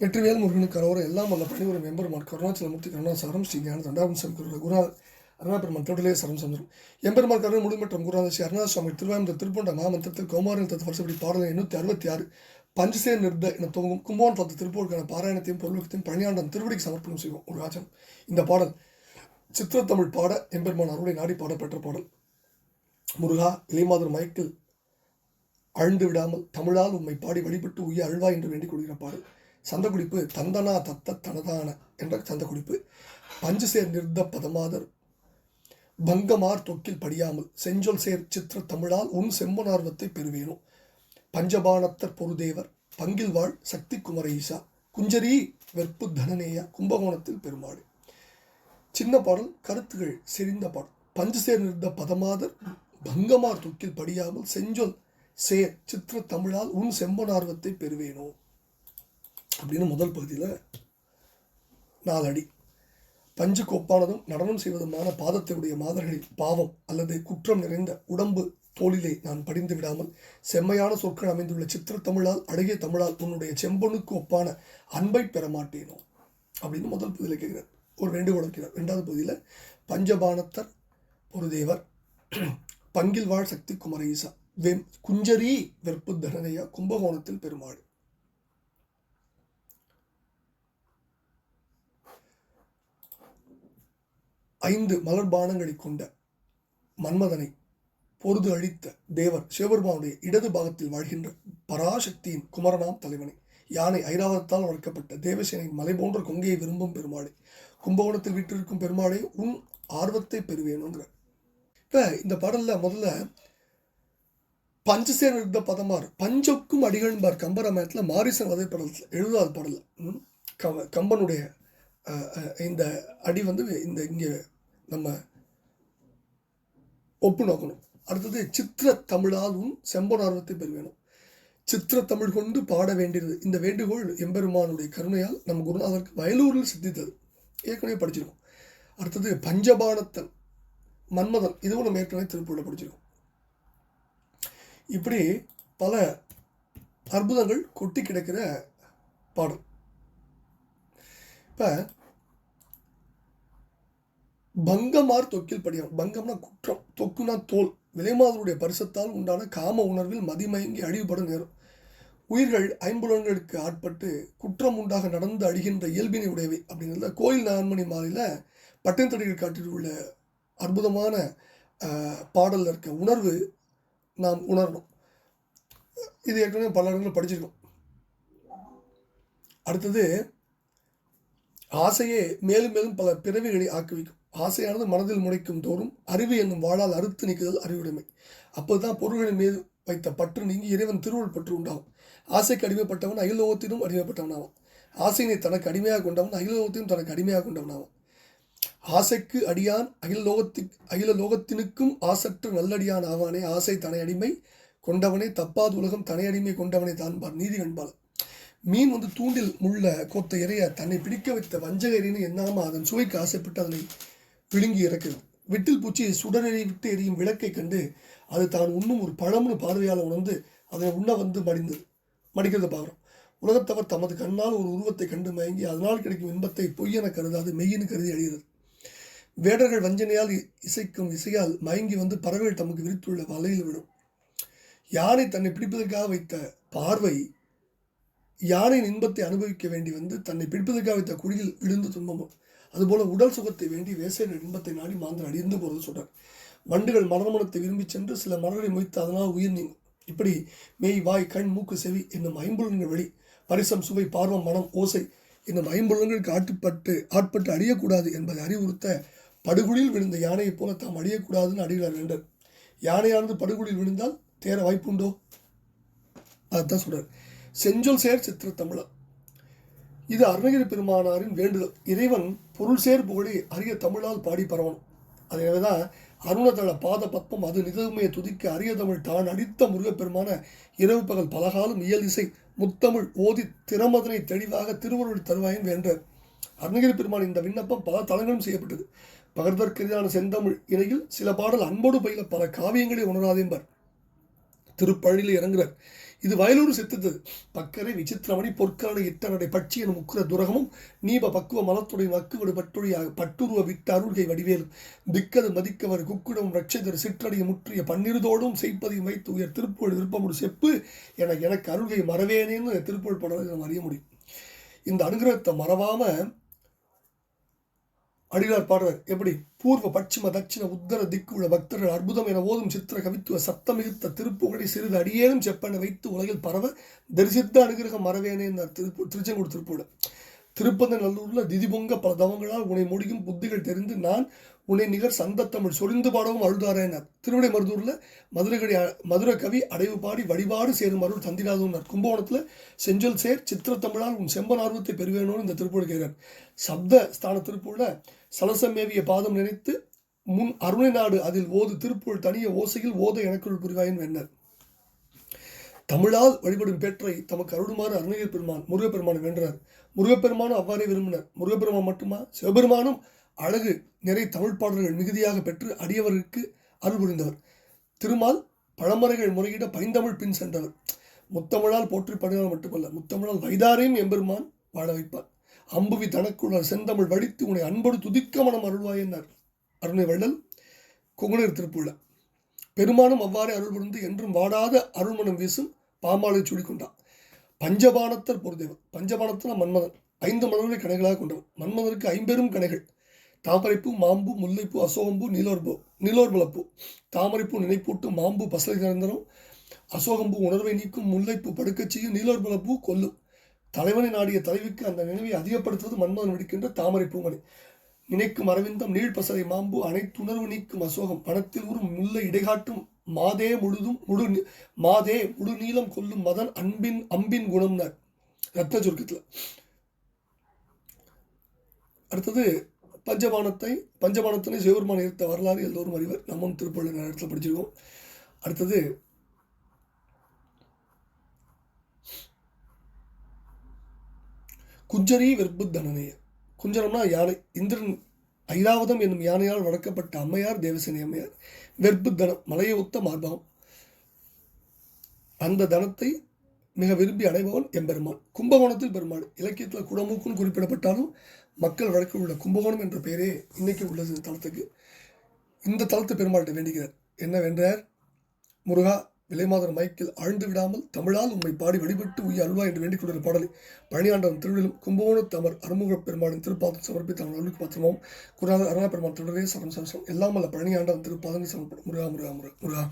வெற்றிவேல் முருகனுக்கு அரோர எல்லாம் வல்ல பணிபுரம் எம்பெருமான் கருணாச்சலமூர்த்தி கருணாசாரம் ஸ்ரீ ஞான தண்டாபுரம் குரு குருநா அருணாபெருமான் தொடலே சரம் சந்திரம் எம்பெருமான் கருணை முழுமற்றம் குருநாத ஸ்ரீ அருணா சுவாமி திருவாயந்த திருப்பண்ட மாமந்திரத்தில் கௌமாரின் தத்து வருஷப்படி பாடல் எண்ணூற்றி அறுபத்தி ஆறு பஞ்சசே நிறுத்த என துவங்கும் கும்போன் தத்து திருப்பூருக்கான பாராயணத்தையும் பொருளுக்கத்தையும் பணியாண்டம் திருவடிக்கு சமர்ப்பணம் செய்வோம். ஒரு ராஜன். இந்த பாடல் சித்திரத்தமிழ் பாட எம்பெருமான் அருளை நாடி பாடப்பெற்ற பாடல். முருகா இளைமாதர் மயக்கில் அழுந்து விடாமல் தமிழால் உம்மை பாடி வழிபட்டு உய்ய அழ்வா என்று வேண்டிக் கொள்கிற பாடல். சந்த குடிப்பு தந்தனா தத்த தனதான என்ற சந்த குடிப்பு பஞ்சசேர் நிறுத்த பதமாதர். பங்கமார் தொக்கில் படியாமல் செஞ்சொல் சேர் சித்திர தமிழால் உன் செம்பனார்வத்தை பெறுவேனும் பஞ்சபானத்தர் பொருதேவர் பங்கில் வாழ் சக்தி குமர ஈசா. குஞ்சரி வெற்பு தனநேயா கும்பகோணத்தில் பெருமாடு சின்ன பாடல் கருத்துகள் செறிந்த பாடல். பஞ்சசேர் நிறுத்த பதமாதர். பங்கமார் தொக்கில் படியாமல் செஞ்சொல் சேர் சித்திர தமிழால் உன் செம்பனார்வத்தை பெறுவேனோ. அப்படின்னு முதல் பகுதியில் நாலு அடி. பஞ்சு கொப்பானதும் நடனம் செய்வதுமான பாதத்தையுடைய மாதர்களில் பாவம் அல்லது குற்றம் நிறைந்த உடம்பு தோளிலே நான் படிந்து விடாமல் செம்மையான சொற்கள் அமைந்துள்ள சித்திர தமிழால் அழகிய தமிழால் உன்னுடைய செம்பொனுக்கு ஒப்பான அன்பை பெற மாட்டேனோ? அப்படின்னு முதல் பகுதியில் கேட்கிறார். ஒரு வேண்டுகோள் வைக்கிறார். ரெண்டாவது பகுதியில் பஞ்சபானத்தர் பொருதேவர் பங்கில் வாழ் சக்தி குமர ஈசா வெம் குஞ்சரி வெற்பு தனனையா கும்பகோணத்தில் பெருமாள் ஐந்து மலர்பானங்களை கொண்ட மன்மதனை பொருது அழித்த தேவர் சிவபெருமானுடைய இடது பாகத்தில் வாழ்கின்ற பராசக்தியின் குமரனாம் தலைவனை. யானை ஐராவதத்தால் வளர்க்கப்பட்ட தேவசேனை மலை போன்ற கொங்கையை விரும்பும் பெருமாளை கும்பகோணத்தில் விட்டிருக்கும் பெருமாளை உன் ஆர்வத்தை பெறுவேணுங்கிற இப்போ இந்த பாடலில் முதல்ல பஞ்சசேன் இருந்த பதமார் பஞ்சக்கும் அடிகள்பார் கம்பராமாயத்தில் மாரிசன் வதை படத்தில் எழுதாத பாடல் கம்பனுடைய இந்த அடி வந்து இந்த இங்கே நம்ம ஒப்பு நோக்கணும் அடுத்தது சித்திர தமிழாலும் செம்பனார்வத்தை பெறுவேணும். சித்திர தமிழ் கொண்டு பாட வேண்டியது. இந்த வேண்டுகோள் எம்பெருமானுடைய கருணையால் நம்ம குருநாதருக்கு வயலூரில் சித்தித்தது. ஏற்கனவே படிச்சிருக்கோம். அடுத்தது பஞ்சபானத்தன் மன்மதன் இதுவும் நம்ம ஏற்கனவே திருப்பூரில் படிச்சிருக்கோம். இப்படி பல அற்புதங்கள் கொட்டி கிடக்கிற பாடல். இப்போ பங்கமார் தொக்கில் படியார் பங்கம்னா குற்றம் தொக்குனா தோல். விலைமாதருடைய பரிசத்தால் உண்டான காம உணர்வில் மதிமயங்கி அழிவுபட நேரம். உயிர்கள் ஐம்புலன்களுக்கு ஆட்பட்டு குற்றம் உண்டாக நடந்து அழிகின்ற இயல்பினை உடையவை அப்படிங்கிறத கோயில் நான்மணி மாலையில் பட்டினத்தடிகள் உள்ள அற்புதமான பாடலில் இருக்க உணர்வு நாம் உணரணும். இது ஏற்கனவே பல இடங்களில் படிச்சிருக்கோம். அடுத்தது ஆசையே மேலும் மேலும் பல பிறவிகளை ஆக்குவிக்கும். ஆசையானது மனதில் முளைக்கும் தோறும் அறிவு என்னும் வாழால் அறுத்து நீக்குதல் அறிவுடைமை. அப்போதுதான் பொருள்களின் மீது வைத்த பற்று நீங்கி இறைவன் திருவுள் பற்று உண்டாகும். ஆசைக்கு அடிமைப்பட்டவன் அகிலோகத்திலும் அடிமைப்பட்டவனாகும் ஆசையினை தனக்கு அடிமையாக கொண்டவன் அகிலோகத்தையும் தனக்கு அடிமையாக கொண்டவனாகும் ஆசைக்கு அடியான் அகில லோகத்தி அகில லோகத்தினுக்கும் ஆசற்று நல்லடியான் ஆவானே. ஆசை தனை அடிமை கொண்டவனே. தப்பாது உலகம் தனை அடிமை கொண்டவனை தான்பார் நீதி கண்பால் மீன் வந்து தூண்டில் முள்ள கோத்த இறைய தன்னை பிடிக்க வைத்த வஞ்சக இறைன்னு எண்ணாம அதன் சுவைக்கு ஆசைப்பட்டு அதனை விழுங்கி இறக்குது விட்டில் பூச்சி சுடரெறி விட்டு எரியும் விளக்கை கண்டு அது தான் உண்ணும் ஒரு பழம்னு பார்வையால் உணர்ந்து அதனை உண்ண வந்து மடிந்தது. மடிக்கிறத பார்க்குறோம். உலகத்தவர் தமது கண்ணால் ஒரு உருவத்தை கண்டு மயங்கி அதனால் கிடைக்கும் இன்பத்தை பொய்யென கருதாது மெய்யென கருதி அழிகிறது. வேடர்கள் வஞ்சனையால் இ- இசைக்கும் இசையால் மயங்கி வந்து பறவைகள் தமக்கு விரித்துள்ள வலையில் விடும். யானை தன்னை பிடிப்பதற்காக வைத்த பார்வை யானையின் இன்பத்தை அனுபவிக்க வேண்டி வந்து தன்னை பிடிப்பதற்காக வைத்த குழியில் விழுந்து துன்பமும் அதுபோல உடல் சுகத்தை வேண்டி வேசையின் இன்பத்தை நாடி மாந்தர் அடிந்து போகிறது சொல்கிறார் வண்டுகள் மரணமனத்தை விரும்பி சென்று சில மலரை முயத்து அதனால் உயிர் நீங்கும். இப்படி மெய் வாய் கண் மூக்கு செவி என்னும் ஐம்புலன்கள் வழி பரிசம் சுவை பார்வம் மனம் ஓசை என்னும் ஐம்புலன்களுக்கு ஆட்டுப்பட்டு ஆட்பட்டு அழியக்கூடாது என்பதை அறிவுறுத்த படுகுழியில் விழுந்த யானையைப் போல தாம் அழியக்கூடாதுன்னு அறிகிறார் வேண்டர் யானையானது படுகுழியில் விழுந்தால் தேர வாய்ப்புண்டோ? அதுதான் சொல்கிறார் செஞ்சொல் சேர் சித்திர தமிழர். இது அருணகிரி பெருமானாரின் வேண்டுதல். இறைவன் பொருள் சேர் புகழி அரிய தமிழால் பாடி பரவணும். அதனால தான் அருணதள பாத பத்மம் அது நிதமையை துதிக்க அரிய தமிழ் தான் அடித்த முருகப்பெருமான இரவு பகல் பலகாலம் இயல் இசை முத்தமிழ் ஓதி திறமதனை தெளிவாக திருவருள் தருவாயின் வேண்டார். அருணகிரி பெருமான் இந்த விண்ணப்பம் பல தலங்களும் செய்யப்பட்டது. பகர்தற்கரிதான செந்தமிழ் இணையில் சில பாடல் அன்போடு பயில பல காவியங்களை உணராதேம்பர் திருப்பழியில் இறங்குகிறார் இது வயலூர் செத்துத்தது பக்கரை விசித்திரமணி பொற்கரணை இட்டனடை பட்சி எனும் உக்கிர துரகமும் நீப பக்குவ மலத்துடைய வக்குவடு பட்டுழியாக பட்டுருவ விட்ட அருள்கை வடிவேலும் திக்கது மதிக்கவர் குக்குடம் ரட்சதர் சிற்றடிய முற்றிய பன்னிருதோடும் செய்ப்பதையும் வைத்து உயர் திருப்புகழ் விருப்பமுடு செப்பு என எனக்கு அருள்கை மறவேனேன்னு திருப்புகழ் படம் நம்ம அறிய முடியும். இந்த அனுகிரகத்தை மறவாமல் அடிகார் பாடுறார் எப்படி? பூர்வ பட்சிம தட்சிண உத்தர திக்கு உள்ள பக்தர்கள் அற்புதம் என ஓதும் சித்திர கவித்துவ சத்தமிகுத்த திருப்புகழை சிறிது அடியேனும் செப்பன வைத்து உலகில் பரவ தரிசித்த அனுகிரகம் மறவேனே திருப்பு திருச்செங்கோடு திருப்பூட திருப்பந்த நல்லூர்ல திதிபொங்க பல தவங்களால் உன்னை முடியும் புத்திகள் தெரிந்து நான் உன்னை நிகர் சங்கத்தமிழ் சொரிந்து பாடவும் அழுதாரேனார் திருவிடை மருதூரில் மதுரகடி மதுரை கவி அடைவு பாடி வழிபாடு சேரும் அருள் தந்திராதுன்னார் கும்பகோணத்தில் செஞ்சொல் சேர் சித்திரத்தமிழால் உன் செம்பன் ஆர்வத்தை பெறுவேனோன்னு இந்த திருப்பூர் கேட்கிறார் சப்த ஸ்தான திருப்பூரில் சலசமேவிய பாதம் நினைத்து முன் அருணை நாடு அதில் ஓது திருப்பூர் தனிய ஓசையில் ஓத எனக்குள் புரிவாயின் வென்னர். தமிழால் வழிபடும் பேற்றை தமக்கு அருளுமாறு அருணகிரி பெருமான் முருகப்பெருமான் வென்றார் முருகப்பெருமானும் அவ்வாறே விரும்பினர். முருகப்பெருமான் மட்டுமா? சிவபெருமானும் அழகு நிறை தமிழ் பாடல்கள் மிகுதியாக பெற்று அடியவருக்கு அருள் புரிந்தவர். திருமால் பழமறைகள் முறையிட பைந்தமிழ் பின் சென்றவர். முத்தமிழால் போற்றி படுகிறார் மட்டுமல்ல முத்தமிழால் வைதாரையும் எம்பெருமான் வாழ வைப்பார். அம்புவி தனக்குள்ளார் செந்தமிழ் வடித்து உன்னை அன்போடு துதிக்க மனம் அருள்வாய் என்றார். அருணை வள்ளல் குங்குணர் திருப்புள்ள. பெருமானும் அவ்வாறே அருள் புரிந்து என்றும் வாடாத அருள்மணம் வீசும் பாமாலை சுடிக்கொண்டான் பஞ்சபானத்தர் பொருதேவர் பஞ்சபானத்தில் மன்மதன். ஐந்து மலர்களை கணைகளாக கொண்டவர். மன்மதனுக்கு ஐம்பெரும் கணைகள் தாமரைப்பூ மாம்பு முல்லைப்பூ அசோகம்பூ நீலோர்பூ நீலோர்பலப்பூ தாமரைப்பூ நினைப்பூட்டு மாம்பு பசலை நிரந்தரம். அசோகம்பூ உணர்வை நீக்கும் முல்லைப்பூ படுக்கச்சியும் நீலோர்பலப்பூ கொல்லும் தலைவனை நாடிய தலைவிக்கு அந்த நினைவை அதிகப்படுத்துவது மன்மதன் வெடிக்கின்ற தாமரை பூமணி. நினைக்கும் அரவிந்தம் நீழ்பசலை மாம்பு அனைத்துணர்வு நீக்கும் அசோகம். பணத்தில் உறும் முல்லை இடைகாட்டும் மாதே முழுதும் முழு மாதே முழு நீளம் கொல்லும் மதன் அன்பின் அம்பின் குணம்னார். ரத்ன சுருக்கத்தில். அடுத்தது பஞ்சபானத்தை பஞ்சபானத்தினை சிவபெருமான் ஈர்த்த வரலாறு எல்லோரும் அறிவர். நம்மும் திருப்பள்ளி இடத்துல படிச்சிருக்கோம் அடுத்தது குஞ்சரி வெற்புத்தனனைய குஞ்சரம்னா யானை. இந்திரன் ஐராவதம் என்னும் யானையால் வளர்க்கப்பட்ட அம்மையார் தேவசேனி அம்மையார். வெற்பு தனம் மலையை ஒத்த மார்பகம். அந்த தனத்தை மிக விரும்பி அடைபவன் எம்பெருமான். கும்பகோணத்தில் பெருமாள். இலக்கியத்தில் குடமூக்குன்னு குறிப்பிடப்பட்டாலும் மக்கள் வழக்கில் உள்ள கும்பகோணம் என்ற பெயரே இன்னைக்கு உள்ளது இந்த தலத்துக்கு இந்த தலத்து பெருமாள்கிட்ட வேண்டுகிறார் என்ன வென்றார் முருகா விலைமாதர் மைக்கில் ஆழ்ந்து விடாமல் தமிழால் உம்மை பாடி வழிபட்டு உய்ய அல்வா என்று வேண்டிக் கொண்டிருந்த பாடலை பழனியாண்டவன் திருவிழும் கும்பகோணத்து அமர் அருமுக பெருமாளின் திருப்பாதம் சமர்ப்பித்த அவன் அருளுக்கு பத்திரமும் குருநாதர் அருணா பெருமாள் தொடரே சரம் சரசம் எல்லாம் அல்ல பழனியாண்டவன் திருப்பாதங்கள் சமர்ப்பணம் முருகா முருகா முருகா முருகா.